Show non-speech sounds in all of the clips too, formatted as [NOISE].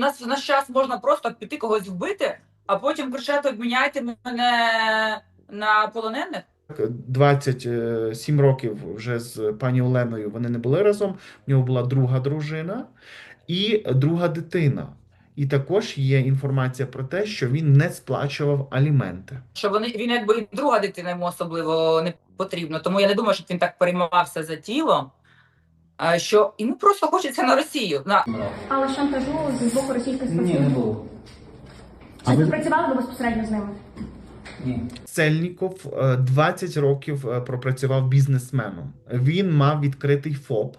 нас в наш час можна просто піти когось вбити, а потім кричати обміняйте мене на полонених. 27 років вже з пані Оленою вони не були разом. В нього була друга дружина і друга дитина. І також є інформація про те, що він не сплачував аліменти. Що вони він якби і друга дитина йому особливо не потрібно. Тому я не думаю, що він так переймався за тіло. А, Що йому просто хочеться на Росію. На Але шантажу з боку російських Ні, не спецслужб. було. Чи співпрацювали ви безпосередньо з ними? Ні. Цельніков е, 20 років е, пропрацював бізнесменом. Він мав відкритий ФОП.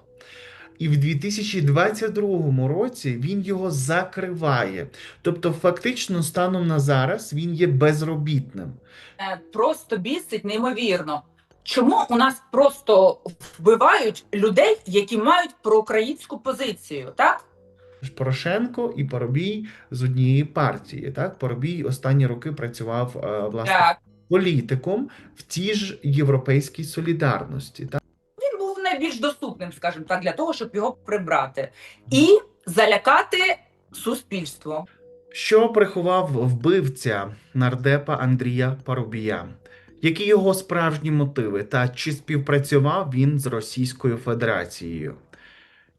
І в 2022 році він його закриває. Тобто, фактично, станом на зараз він є безробітним. е, просто бісить неймовірно. Чому у нас просто вбивають людей, які мають проукраїнську позицію, так? Порошенко і Поробій з однієї партії. Так, Поробій останні роки працював е, власне Так. політиком в тій ж європейській солідарності. Так? Він був найбільш доступним, скажімо так, для того, щоб його прибрати і залякати суспільство. Що приховав вбивця нардепа Андрія Парубія? Які його справжні мотиви та чи співпрацював він з Російською Федерацією?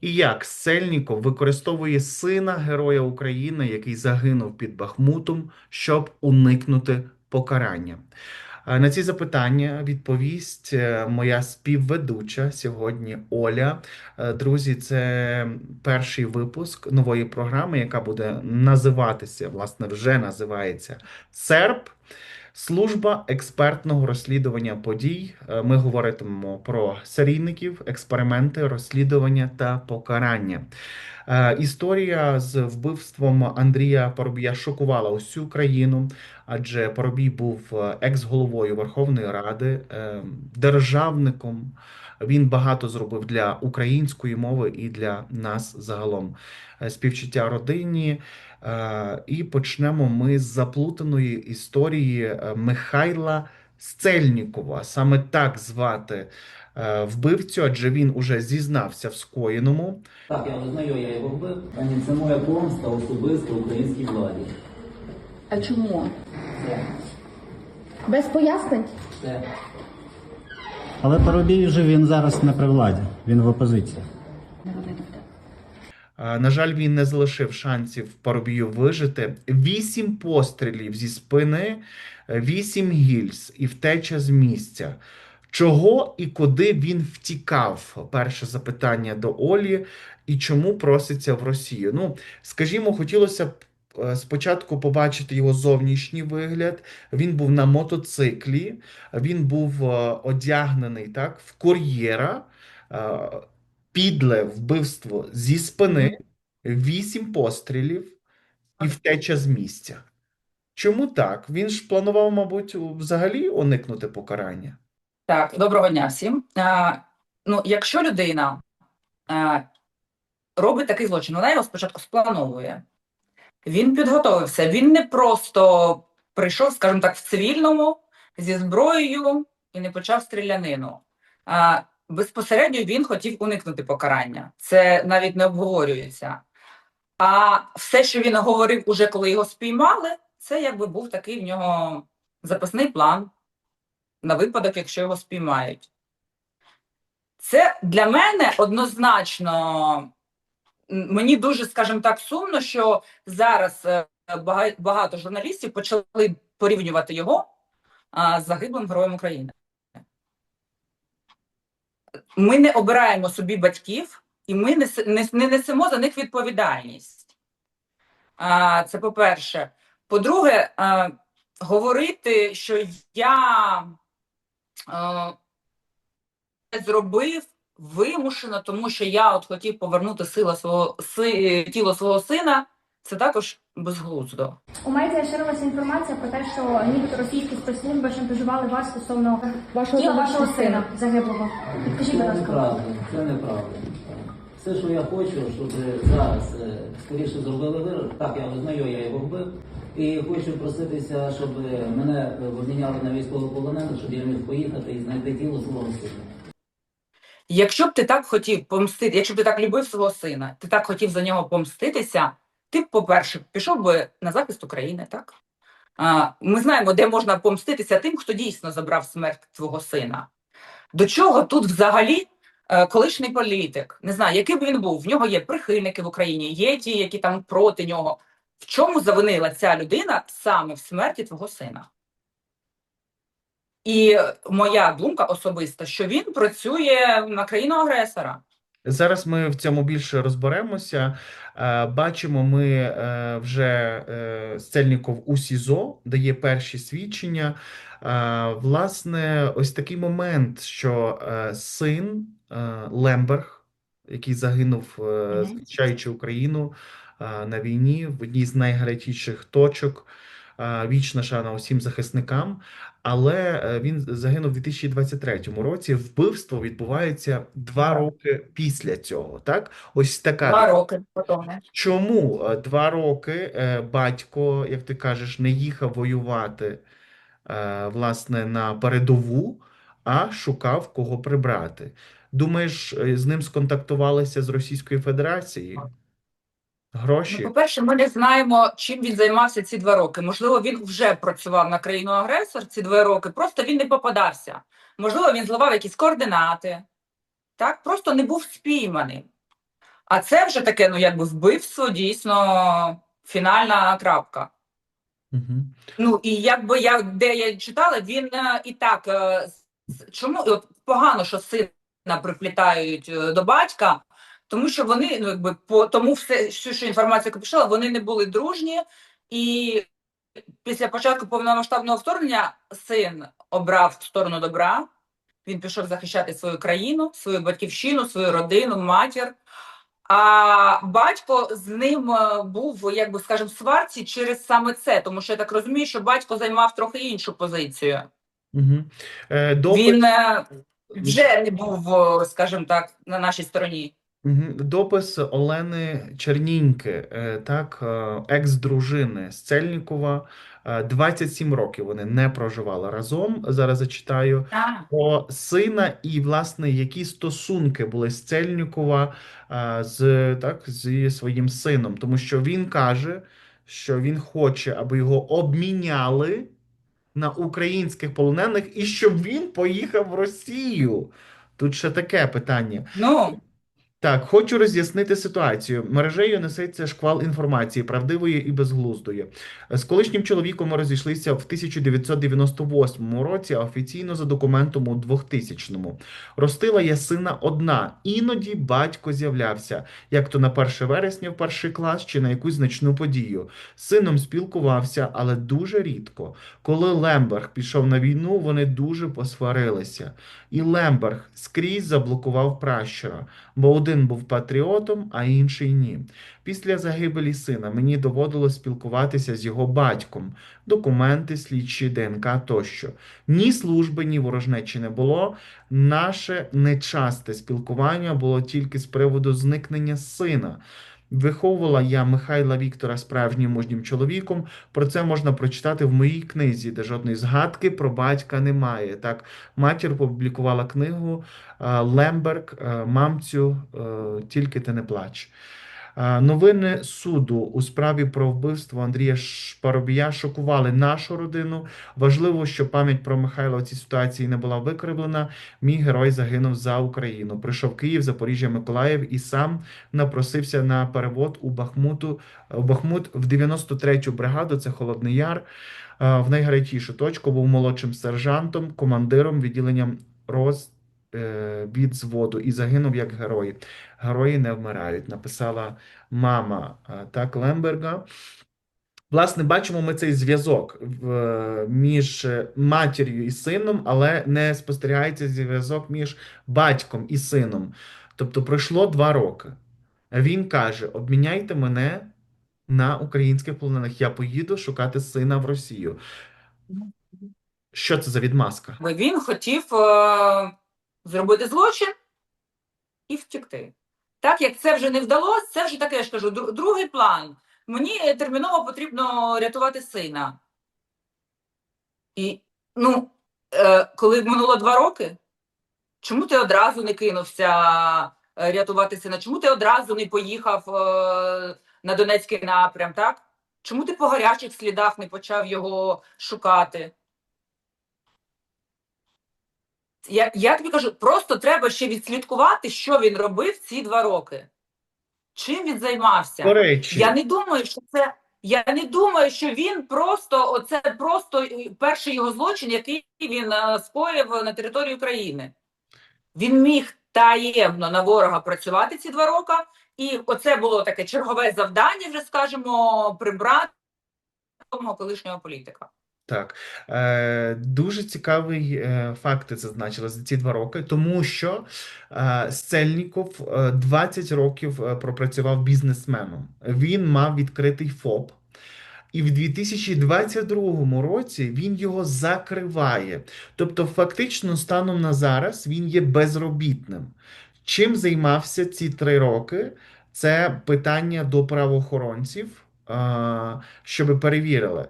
І як Сельніков використовує сина Героя України, який загинув під Бахмутом, щоб уникнути покарання? Е, На ці запитання відповість е, моя співведуча сьогодні Оля. Е, Друзі, це перший випуск нової програми, яка буде називатися, власне, вже називається СЕРП. Служба експертного розслідування подій. Е, Ми говоритимемо про серійників, експерименти, розслідування та покарання. Е, Історія з вбивством Андрія Поробія шокувала усю країну, адже Поробій був е, екс-головою Верховної Ради, державником. Він багато зробив для української мови і для нас загалом. Співчуття родині. Е, І почнемо ми з заплутаної історії е, Михайла Сцельнікова. Саме так звати е, вбивцю, адже він уже зізнався в скоєному. Так, я визнаю, я його вбив. Ані це моя помста особисто українській владі. А чому? Все. Без пояснень? Все. Але Парубій вже він зараз не при владі, він в опозиції. Е, На жаль, він не залишив шансів Парубію вижити. Вісім пострілів зі спини, е, вісім гільз і втеча з місця. Чого і куди він втікав? Перше запитання до Олі. І чому проситься в Росію? Ну, скажімо, хотілося б е, спочатку побачити його зовнішній вигляд. Він був на мотоциклі, він був е, одягнений так, в кур'єра. Підле вбивство зі спини, вісім пострілів і втеча з місця. Чому так? Він ж планував, мабуть, взагалі уникнути покарання. Так, доброго дня всім. А, ну, якщо людина а, робить такий злочин, вона його спочатку сплановує. Він підготовився. Він не просто прийшов, скажімо так, в цивільному зі зброєю і не почав стрілянину. А, безпосередньо він хотів уникнути покарання. Це навіть не обговорюється. А все, що він говорив, уже коли його спіймали, це якби був такий в нього запасний план на випадок, якщо його спіймають. Це для мене однозначно, мені дуже, скажімо так, сумно, що зараз е, багато журналістів почали порівнювати його з загиблим героєм України. Ми не обираємо собі батьків, і ми не, не, не несемо за них відповідальність. А, це по-перше. По-друге, а, говорити, що я е, зробив вимушено, тому що я от хотів повернути сила свого си, тіло свого сина. Це також безглуздо. У медіа ширилася інформація про те, що нібито російські спецслужби шантажували вас стосовно Вашого вашого сина загиблого. Підкажіть, будь Це ласка. неправда. Це неправда. Все, що я хочу, щоб зараз е, скоріше зробили вирок. Так, я визнаю, я його вбив. І хочу проситися, щоб мене обміняли на військовополонених, щоб я міг поїхати і знайти тіло свого сина. Якщо б ти так хотів помстити, якщо б ти так любив свого сина, ти так хотів за нього помститися, ти, по-перше, пішов би на захист України, так? А, ми знаємо, де можна помститися тим, хто дійсно забрав смерть твого сина. До чого тут взагалі е, колишній політик? Не знаю, який б він був. В нього є прихильники в Україні, є ті, які там проти нього. В чому завинила ця людина саме в смерті твого сина? І моя думка особиста, що він працює на країну агресора. Зараз ми в цьому більше розберемося. Е, Бачимо, ми е, вже е, Стельніков у СІЗО дає перші свідчення. Е, Власне, ось такий момент, що е, син е, Лемберг, який загинув, е, захищаючи Україну е, на війні в одній з найгарячіших точок. Вічна шана усім захисникам. Але е, він загинув у 2023 році. Вбивство відбувається два роки після цього. Так, ось така. Два роки. Чому е, два роки е, батько, як ти кажеш, не їхав воювати власне на передову, а шукав кого прибрати? Думаєш, з ним сконтактувалися з Російської Федерації? Гроші? Ну, по-перше, ми не знаємо, чим він займався ці два роки. Можливо, він вже працював на країну агресор ці два роки, просто він не попадався. Можливо, він зливав якісь координати, так, просто не був спійманий. А це вже таке, ну якби вбивство, дійсно фінальна крапка. Мгм. Ну і якби я де я читала, він е, і так е, чому і от погано, що сина приплітають е, до батька, тому що вони ну якби по тому все, всю що інформацію яку пішла, вони не були дружні, і після початку повномасштабного вторгнення син обрав сторону добра. Він пішов захищати свою країну, свою батьківщину, свою родину, матір. А батько з ним е, був, як би скажемо, в сварці через саме це, тому що я так розумію, що батько займав трохи іншу позицію. Мгм. Е, Допис... Він е, вже не був, е, скажімо так, на нашій стороні. Мгм. Допис Олени Черніньки, е, так, е, екс-дружини Сцельнікова. Е, 27 років вони не проживали разом. Зараз зачитаю про сина і, власне, які стосунки були Сцельнікова е, з, так, зі своїм сином. Тому що він каже, що він хоче, аби його обміняли на українських полонених і щоб він поїхав в Росію. Тут ще таке питання. Ну, Так, хочу роз'яснити ситуацію. Мережею несеться шквал інформації, правдивої і безглуздої. З колишнім чоловіком ми розійшлися в 1998 році, а офіційно за документом у 2000-му. Ростила я сина одна. Іноді батько з'являвся, як то на 1 вересня в перший клас чи на якусь значну подію. Сином спілкувався, але дуже рідко. Коли Лемберг пішов на війну, вони дуже посварилися. І Лемберг скрізь заблокував пращура бо один був патріотом, а інший ні. Після загибелі сина мені доводилось спілкуватися з його батьком, документи, слідчі, ДНК тощо. Ні служби, ні ворожнечі не було. Наше нечасте спілкування було тільки з приводу зникнення сина. Виховувала я Михайла Віктора справжнім мужнім чоловіком. Про це можна прочитати в моїй книзі, де жодної згадки про батька немає. Так, матір опублікувала книгу е, Лемберг, е, мамцю, е, тільки ти не плач. Новини суду у справі про вбивство Андрія Шпаробія шокували нашу родину. Важливо, що пам'ять про Михайла в цій ситуації не була викривлена. Мій герой загинув за Україну. Прийшов Київ, Запоріжжя, Миколаїв і сам напросився на перевод у Бахмуту, у Бахмут в 93-ю бригаду. Це Холодний Яр. В найгарячішу точку був молодшим сержантом, командиром відділенням роз від зводу і загинув як герой. Герої не вмирають, написала мама е, так Лемберга. Власне, бачимо ми цей зв'язок між е, матір'ю і сином, але не спостерігається зв'язок між батьком і сином. Тобто пройшло два роки. Він каже: обміняйте мене на українських полонених. Я поїду шукати сина в Росію. Що це за відмазка? він хотів е, зробити злочин і втекти. Так як це вже не вдалося, це вже таке я ж кажу, другий план. Мені терміново потрібно рятувати сина. І ну, е, коли минуло два роки, чому ти одразу не кинувся е, рятувати сина? Чому ти одразу не поїхав е, на Донецький напрям, так? Чому ти по гарячих слідах не почав його шукати? Я, я тобі кажу, просто треба ще відслідкувати, що він робив ці два роки. Чим він займався? До речі, Я не думаю, що це. Я не думаю, що він просто оце просто е, перший його злочин, який він е, скоїв на території України. Він міг таємно на ворога працювати ці два роки, і оце було таке чергове завдання, вже скажімо, прибрати того колишнього політика. Так, е, дуже цікавий е, факт ти зазначила за ці два роки, тому що е, Сельніков е, 20 років е, пропрацював бізнесменом. Він мав відкритий ФОП, і в 2022 році він його закриває. Тобто, фактично, станом на зараз він є безробітним. Чим займався ці три роки? Це питання до правоохоронців, щоб перевірили.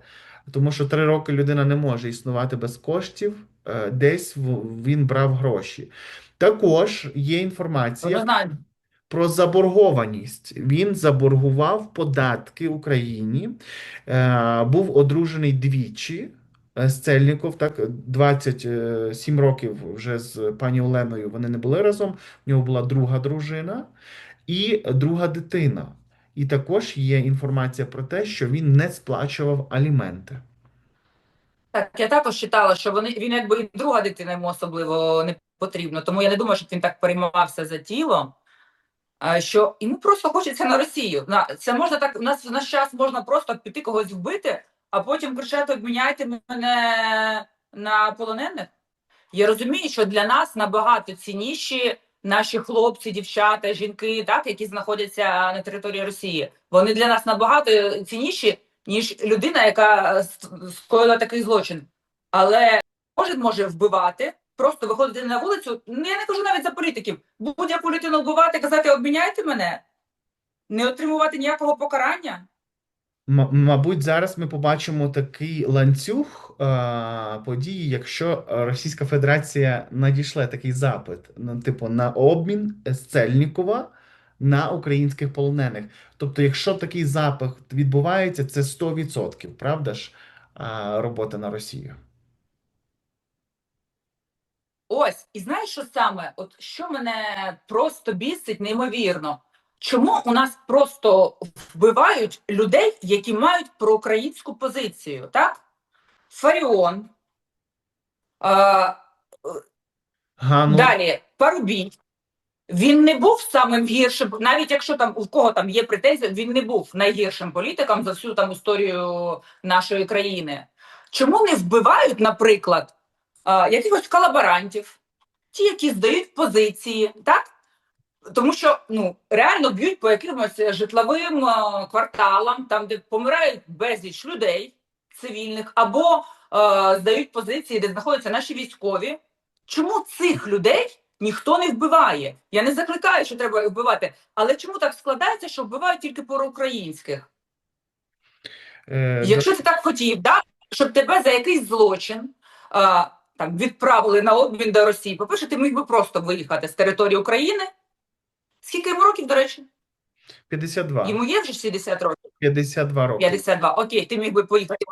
Тому що три роки людина не може існувати без коштів, е, десь він брав гроші. Також є інформація про заборгованість. Він заборгував податки Україні, е, був одружений двічі. е, З Цельніков, так, 27 років вже з пані Оленою вони не були разом. В нього була друга дружина і друга дитина. І також є інформація про те, що він не сплачував аліменти. Так, я також читала, що вони він якби і друга дитина йому особливо не потрібно. Тому я не думаю, що він так переймався за тіло. Що йому просто хочеться на Росію. На це можна так. У нас в наш час можна просто піти когось вбити, а потім кричати: обміняйте мене на полонених. Я розумію, що для нас набагато цінніші наші хлопці, дівчата, жінки, так, які знаходяться на території Росії. Вони для нас набагато цінніші, ніж людина, яка е, скоїла такий злочин. Але кожен може вбивати, просто виходити на вулицю. Ну, Я не кажу навіть за політиків. Будь-яку людину вбивати, казати обміняйте мене, не отримувати ніякого покарання. Мабуть, зараз ми побачимо такий ланцюг е, подій, якщо Російська Федерація надійшле такий запит, ну, типу, на обмін Цельнікова на українських полонених. Тобто, якщо такий запит відбувається, це 100%, правда ж, е, робота на Росію. Ось, і знаєш, що саме? От що мене просто бісить неймовірно. Чому у нас просто вбивають людей, які мають проукраїнську позицію, так? Фаріон, а, Гану, далі Парубій. Він не був самим гіршим, навіть якщо там у кого там є претензії, він не був найгіршим політиком за всю там історію нашої країни. Чому не вбивають, наприклад, якихось колаборантів, ті, які здають позиції, так? Тому що ну реально б'ють по якимось житловим е, кварталам, там де помирають безліч людей цивільних, або е, здають позиції, де знаходяться наші військові. Чому цих людей ніхто не вбиває? Я не закликаю, що треба їх вбивати, але чому так складається, що вбивають тільки проукраїнських? е, Якщо ти так хотів, да, щоб тебе за якийсь злочин а, там, відправили на обмін до Росії, по-перше, ти міг би просто виїхати з території України. Скільки йому років, до речі? 52. Йому є вже 60 років, 52 роки. 52. Окей, ти міг би поїхати.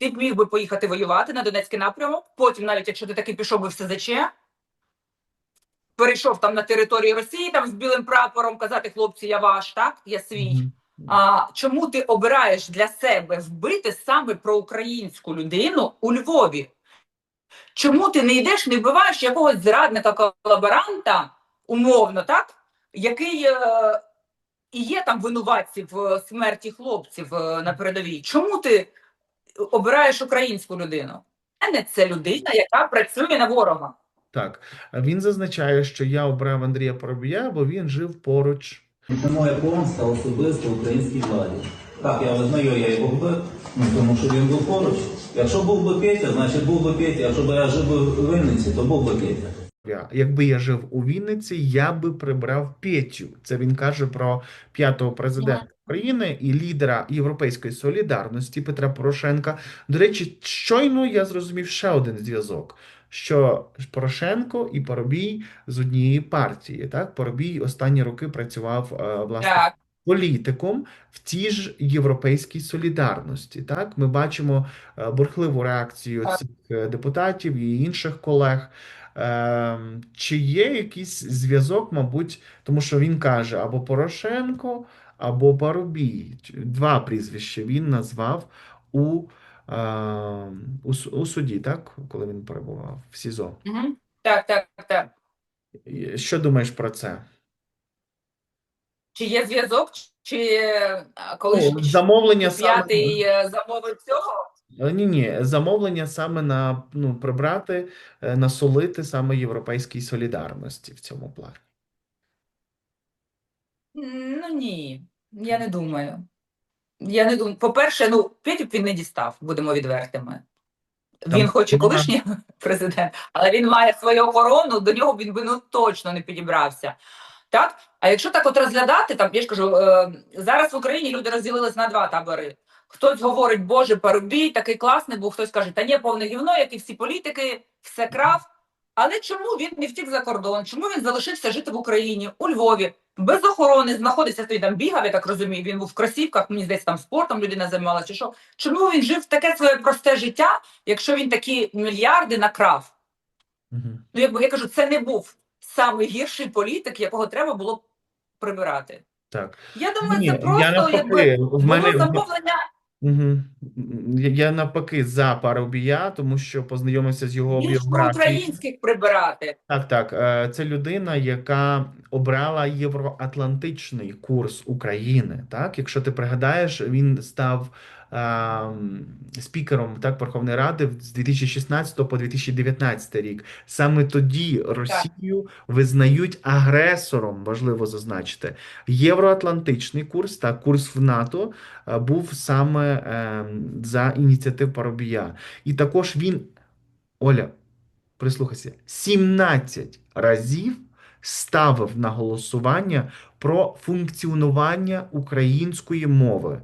Ти міг би поїхати воювати на Донецький напрямок. Потім, навіть якщо ти таки пішов би в СЗЧ, перейшов там на територію Росії, там з білим прапором казати, хлопці, я ваш, так? Я свій. Мгм. А чому ти обираєш для себе вбити саме проукраїнську людину у Львові? Чому ти не йдеш, не вбиваєш якогось зрадника колаборанта, умовно, так? Який е, і є там винуватці в смерті хлопців е, на передовій? Чому ти обираєш українську людину? Для мене це людина, яка працює на ворога. Так, він зазначає, що я обрав Андрія Парубія, бо він жив поруч. Це моя помста особисто українській владі. Так, я визнаю, я його вбив, ну, тому що він був поруч. Якщо був би Петя, значить був би Петя. Якщо б я жив би в Винниці, то був би Петя. Я- Якби я жив у Вінниці, я би прибрав Петю. Це він каже про п'ятого президента України і лідера Європейської солідарності Петра Порошенка. До речі, щойно я зрозумів ще один зв'язок. Що Порошенко і Парубій з однієї партії, так? Парубій останні роки працював е, власне Так. політиком в тій ж європейській солідарності. Так, ми бачимо е, бурхливу реакцію цих е, депутатів і інших колег. Ем, Чи є якийсь зв'язок, мабуть, тому що він каже або Порошенко, або Парубій. Два прізвища він назвав у, ем, у, у суді, так, коли він перебував в СІЗО. Угу. Так, так, так. Що думаєш про це? Чи є зв'язок, чи е, коли Ну, замовлення саме п'ятий е, замовив цього? Е, Ні, ні, замовлення саме на ну, прибрати, е, насолити саме європейській солідарності в цьому плані. М, Ну ні, я не думаю. Я не думаю. По-перше, ну, Петю б він не дістав, будемо відвертими. Там Він хоч і вона- колишній [LAUGHS] президент, але він має свою охорону, до нього він би ну точно не підібрався. Так? А якщо так от розглядати, там я ж кажу, е, зараз в Україні люди розділились на два табори. Хтось говорить, Боже, Парубій, такий класний був, хтось каже, та ні, повне гівно, як і всі політики, все крав. Але чому він не втік за кордон? Чому він залишився жити в Україні, у Львові, без охорони, знаходився тоді там бігав, я так розумію. Він був в кросівках, мені здається, там спортом людина займалася. чи Що чому він жив таке своє просте життя, якщо він такі мільярди накрав? Мгм. Ну, якби я кажу, це не був самий гірший політик, якого треба було прибирати. Так. Я думаю, Ні, це я просто навпаки, якби в мене було замовлення. Угу. Я, я навпаки за Парубія, тому що познайомився з його Ніж біографією. українських прибирати. Так, так. е, Це людина, яка обрала євроатлантичний курс України. Так, якщо ти пригадаєш, він став спікером так, Верховної Ради з 2016 по 2019 рік. Саме тоді Росію визнають агресором, важливо зазначити. Євроатлантичний курс та курс в НАТО був саме ем, за ініціатив Парубія. І також він, Оля, прислухайся, 17 разів ставив на голосування про функціонування української мови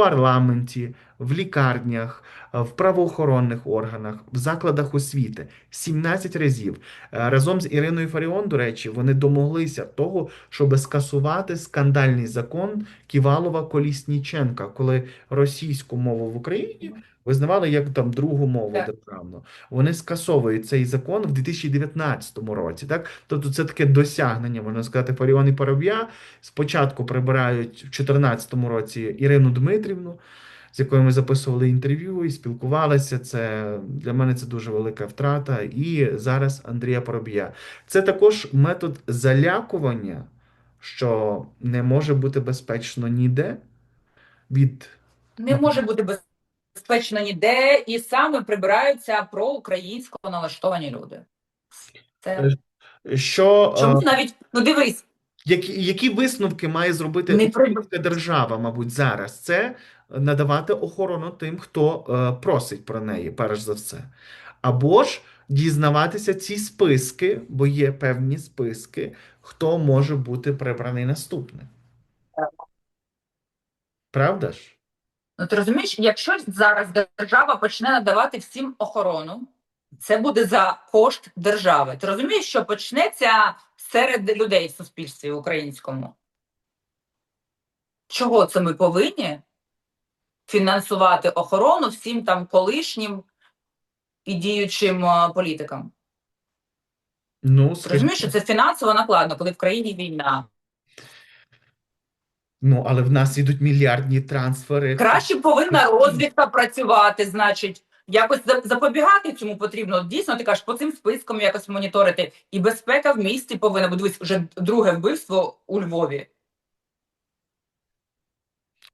в парламенті, в лікарнях, в правоохоронних органах, в закладах освіти. 17 разів. Е, Разом з Іриною Фаріон, до речі, вони домоглися того, щоб скасувати скандальний закон Ківалова Колісніченка, коли російську мову в Україні визнавали як там другу мову Так. державну. Вони скасовують цей закон в 2019 році. Так? Тобто це таке досягнення, можна сказати, Фаріон і Паруб'я. Спочатку прибирають в 2014 році Ірину Дмитрівну, з якою ми записували інтерв'ю і спілкувалися. Це для мене це дуже велика втрата. І зараз Андрія Парубія. Це також метод залякування, що не може бути безпечно ніде від Не може бути безпечно ніде, і саме прибираються проукраїнсько налаштовані люди. Це що е, чому навіть ну дивись, Які, які висновки має зробити Не держава, мабуть, зараз? Це надавати охорону тим, хто е, просить про неї, перш за все. Або ж дізнаватися ці списки, бо є певні списки, хто може бути прибраний наступним. Правда ж? Ну, ти розумієш, якщо зараз держава почне надавати всім охорону, це буде за кошт держави. Ти розумієш, що почнеться серед людей в суспільстві українському? Чого це ми повинні фінансувати охорону всім там колишнім і діючим е, політикам? Ну, розумієш, що це фінансово накладно, коли в країні війна. ну, але в нас ідуть мільярдні трансфери. Краще повинна розвідка працювати, значить, якось запобігати цьому потрібно. Дійсно, ти кажеш, по цим спискам якось моніторити. І безпека в місті повинна бути. Дивись, вже друге вбивство у Львові.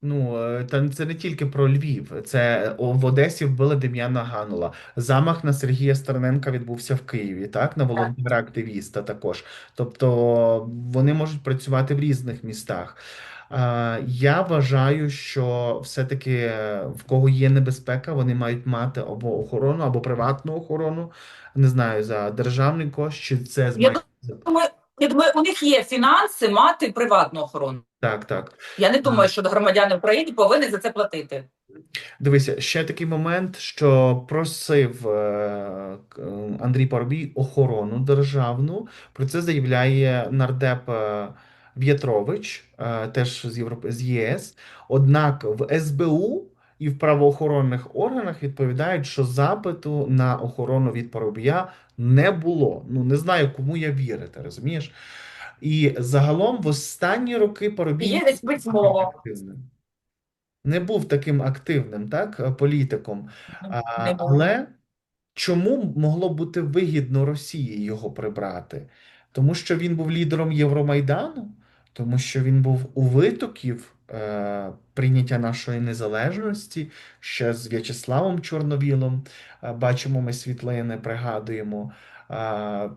Ну, е, та це не тільки про Львів. Це в Одесі вбили Дем'яна Ганула. Замах на Сергія Стерненка відбувся в Києві, так? На волонтера-активіста також. Тобто вони можуть працювати в різних містах. Я вважаю, що все-таки е, в кого є небезпека, вони мають мати або охорону, або приватну охорону. Не знаю, за державний кошт, чи це з Я Думаю, я думаю, у них є фінанси мати приватну охорону. Так, так. Я не думаю, що громадяни України повинні за це платити. Дивися, ще такий момент, що просив е, е, Андрій Парубій охорону державну. Про це заявляє нардеп е, В'ятрович, е, теж з Європи з ЄС. Однак в СБУ і в правоохоронних органах відповідають, що запиту на охорону від Парубія не було. Ну не знаю, кому я вірити, розумієш? І загалом в останні роки Парубій Є десь письмово. активним. Не був таким активним, так, е, політиком. А, але чому могло бути вигідно Росії його прибрати? Тому що він був лідером Євромайдану, тому що він був у витоків е, прийняття нашої незалежності ще з В'ячеславом Чорновілом. Е, бачимо ми світлини, пригадуємо.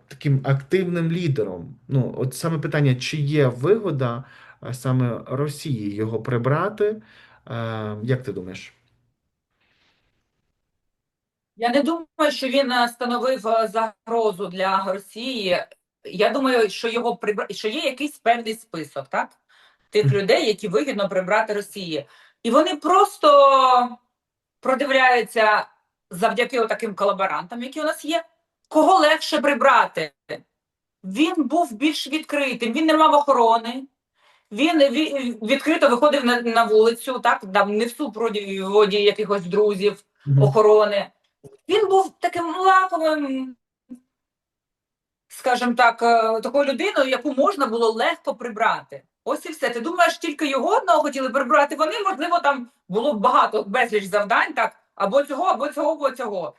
Таким активним лідером. Ну, от саме питання, чи є вигода саме Росії його прибрати? Як ти думаєш? Я не думаю, що він становив загрозу для Росії. Я думаю, що його прибра... що є якийсь певний список, так? Тих людей, які вигідно прибрати Росії. І вони просто продивляються завдяки таким колаборантам, які у нас є, кого легше прибрати. Він був більш відкритим, він не мав охорони. Він відкрито виходив на, на вулицю, так там не в супроводі якихось друзів, охорони. Він був таким лаковим, скажімо так, е, такою людиною, яку можна було легко прибрати. Ось і все. Ти думаєш, тільки його одного хотіли прибрати? Вони, можливо, там було багато безліч завдань, так, або цього, або цього, або цього.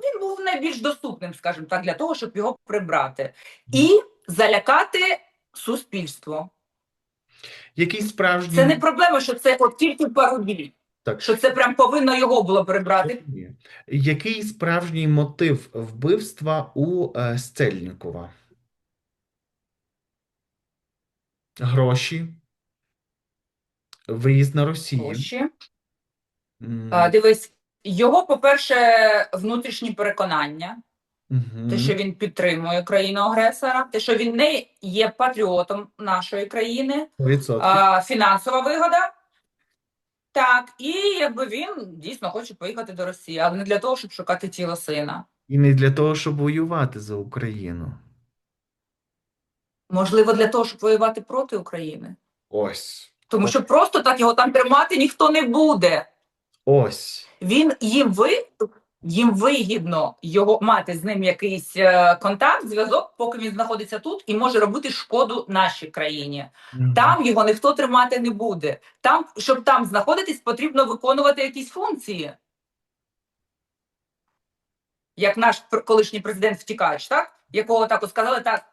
Він був найбільш доступним, скажімо так, для того, щоб його прибрати. І залякати суспільство. Який справжній Це не проблема, що це от тільки парубій, Так. що це прям повинно його було прибрати. Ні. Який справжній мотив вбивства у е, Стельникова? Гроші, виїзд на Росію. Гроші. М, А, дивись, його, по-перше, внутрішні переконання, мгм. те, що він підтримує країну-агресора, те, що він не є патріотом нашої країни, а, фінансова вигода. Так, і якби він дійсно хоче поїхати до Росії, але не для того, щоб шукати тіло сина. І не для того, щоб воювати за Україну. Можливо, для того, щоб воювати проти України. Ось. Тому що просто так його там тримати ніхто не буде. Ось. Він їм ви їм вигідно його мати з ним якийсь е, контакт, зв'язок, поки він знаходиться тут і може робити шкоду нашій країні. Мгм. Там його ніхто тримати не буде. Там, щоб там знаходитись, потрібно виконувати якісь функції. Як наш колишній президент втікач, так? Якого так сказали, так,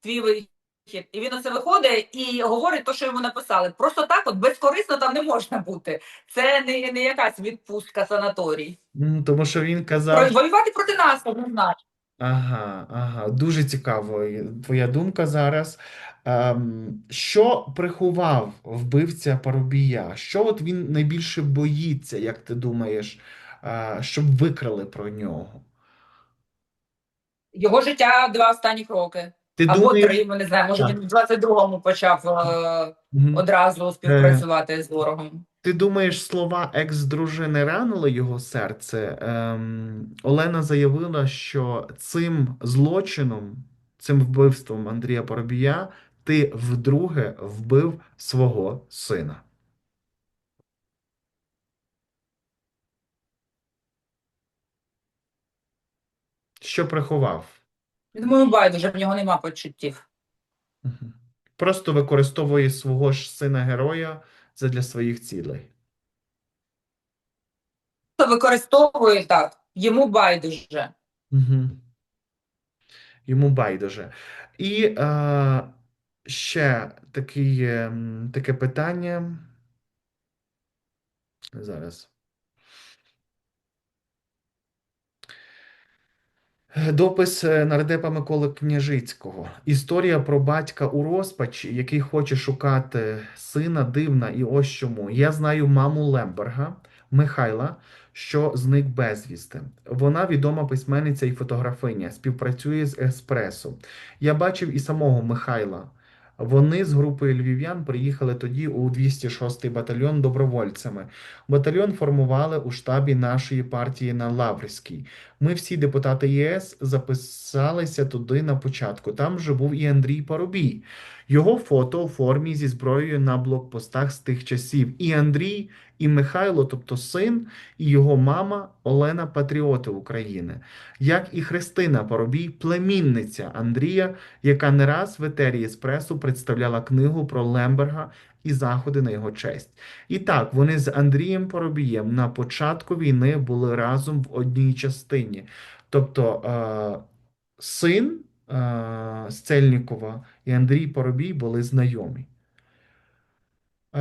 твій вихід. І він оце виходить і говорить те, що йому написали. Просто так, от безкорисно там не можна бути. Це не, не якась відпустка санаторій. М, Тому що він казав. Воювати проти нас, однозначно. Ага, ага, дуже цікаво і твоя думка зараз. Ем, що приховав вбивця Парубія? Що от він найбільше боїться, як ти думаєш, е, щоб викрали про нього? Його життя два останніх роки. Ти Або думаєш, три, ми не знаю, може він в 22-му почав е, Мгм. одразу співпрацювати з ворогом. ти думаєш, слова екс-дружини ранили його серце? Ем, Олена заявила, що цим злочином, цим вбивством Андрія Парубія, ти вдруге вбив свого сина. Що приховав? Думаю, байдуже, в нього нема почуттів. Мгм. Просто використовує свого ж сина-героя задля своїх цілей. То використовує так, йому байдуже. Угу. Йому байдуже. І е, ще такий, ем, таке питання. Зараз. Допис е, нардепа Миколи Княжицького. Історія про батька у розпачі, який хоче шукати сина, дивна, і ось чому. Я знаю маму Лемберга Михайла, що зник безвісти. Вона відома письменниця і фотографиня, співпрацює з Еспресо. Я бачив і самого Михайла. Вони з групи львів'ян приїхали тоді у 206-й батальйон добровольцями. Батальйон формували у штабі нашої партії на Лаврській. Ми всі депутати ЄС записалися туди на початку. Там же був і Андрій Парубій. Його фото у формі зі зброєю на блокпостах з тих часів. І Андрій, і Михайло, тобто син, і його мама Олена Патріоти України, як і Христина Поробій, племінниця Андрія, яка не раз в етері Еспресо представляла книгу про Лемберга і заходи на його честь. І так, вони з Андрієм Поробієм на початку війни були разом в одній частині. Тобто е, син е, Стельнікова і Андрій Поробій були знайомі. Е,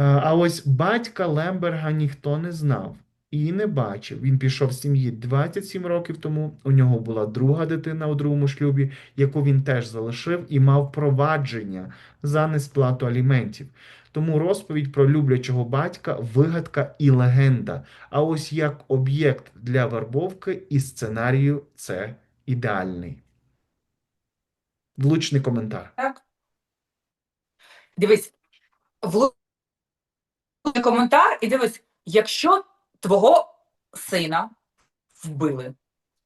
А ось батька Лемберга ніхто не знав і не бачив. Він пішов з сім'ї 27 років тому. У нього була друга дитина у другому шлюбі, яку він теж залишив і мав провадження за несплату аліментів. Тому розповідь про люблячого батька вигадка і легенда. А ось як об'єкт для вербовки і сценарію це ідеальний. Влучний коментар. Так? Дивись, влучний коментар, і дивись, якщо твого сина вбили,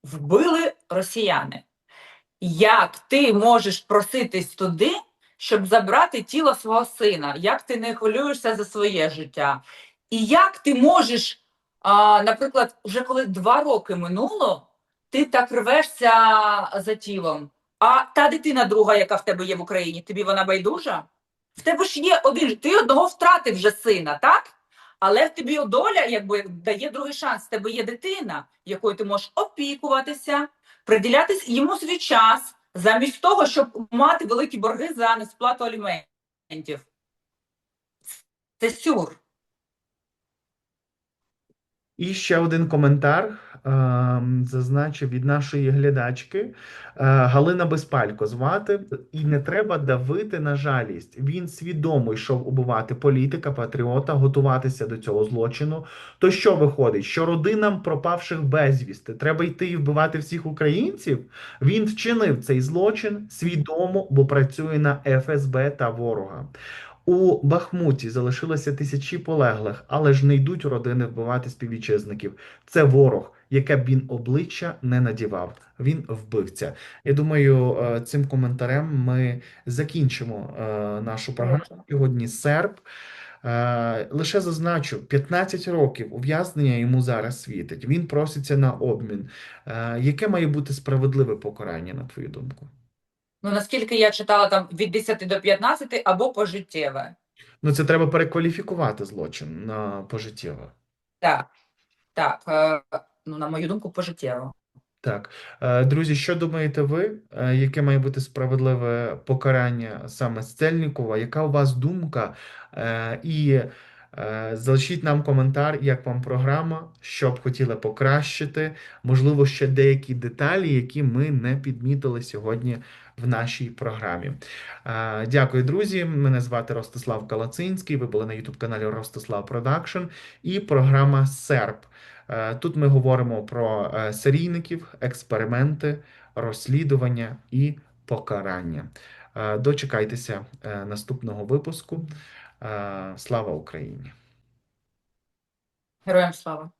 вбили росіяни, як ти можеш проситись туди, щоб забрати тіло свого сина? Як ти не хвилюєшся за своє життя? І як ти можеш, а, наприклад, вже коли два роки минуло, ти так рвешся за тілом? А та дитина друга, яка в тебе є в Україні, тобі вона байдужа? В тебе ж є один, ти одного втратив вже сина, так? Але в тобі доля якби дає другий шанс. В тебе є дитина, якою ти можеш опікуватися, приділяти йому свій час, замість того, щоб мати великі борги за несплату аліментів. Це сюр. І ще один коментар ем, зазначив від нашої глядачки Е, Галина Безпалько звати. І не треба давити на жалість. Він свідомо йшов убивати політика, патріота, готуватися до цього злочину. То що виходить? Що родинам пропавших безвісти треба йти і вбивати всіх українців? Він вчинив цей злочин свідомо, бо працює на ФСБ та ворога. У Бахмуті залишилося тисячі полеглих, але ж не йдуть родини вбивати співвітчизників. Це ворог, яке б він обличчя не надівав. Він вбивця. Я думаю, е, цим коментарем ми закінчимо е, нашу програму. Сьогодні серп. Е, Лише зазначу, 15 років ув'язнення йому зараз світить. Він проситься на обмін. Яке має бути справедливе покарання, на твою думку? Ну наскільки я читала там від 10 до 15 або пожиттєве. Ну, це треба перекваліфікувати злочин на пожиттєво. Так, так. Е, ну, на мою думку, пожиттєво. Так, Е, друзі, що думаєте ви? Е, Яке має бути справедливе покарання саме Стельникова? Яка у вас думка? І залишіть нам коментар, як вам програма, що б хотіли покращити, можливо, ще деякі деталі, які ми не підмітили сьогодні в нашій програмі. Е, Дякую, друзі. Мене звати Ростислав Калацинський. Ви були на YouTube-каналі Ростислав Продакшн і програма Серп. Е, Тут ми говоримо про е, серійників, експерименти, розслідування і покарання. Дочекайтеся наступного випуску. Слава Україні! Героям слава!